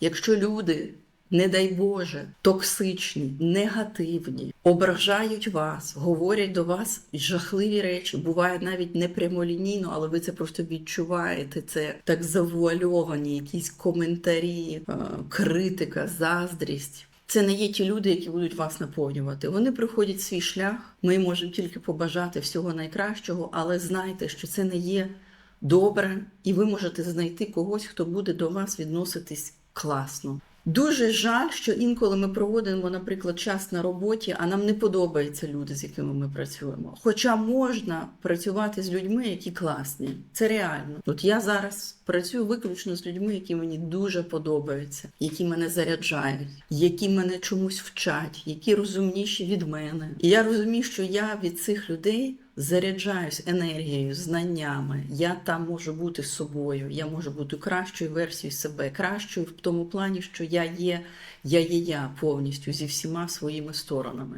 Якщо люди, не дай Боже, токсичні, негативні, ображають вас, говорять до вас жахливі речі, буває навіть не прямолінійно, але ви це просто відчуваєте. Це так завуальовані якісь коментарі, е, критика, заздрість. Це не є ті люди, які будуть вас наповнювати. Вони приходять свій шлях. Ми можемо тільки побажати всього найкращого, але знайте, що це не є добре, і ви можете знайти когось, хто буде до вас відноситись класно. Дуже жаль, що інколи ми проводимо, наприклад, час на роботі, а нам не подобаються люди, з якими ми працюємо. Хоча можна працювати з людьми, які класні. Це реально. От я зараз працюю виключно з людьми, які мені дуже подобаються, які мене заряджають, які мене чомусь вчать, які розумніші від мене. І я розумію, що я від цих людей заряджаюсь енергією, знаннями. Я там можу бути собою, я можу бути кращою версією себе, кращою в тому плані, що я є, я є я повністю зі всіма своїми сторонами.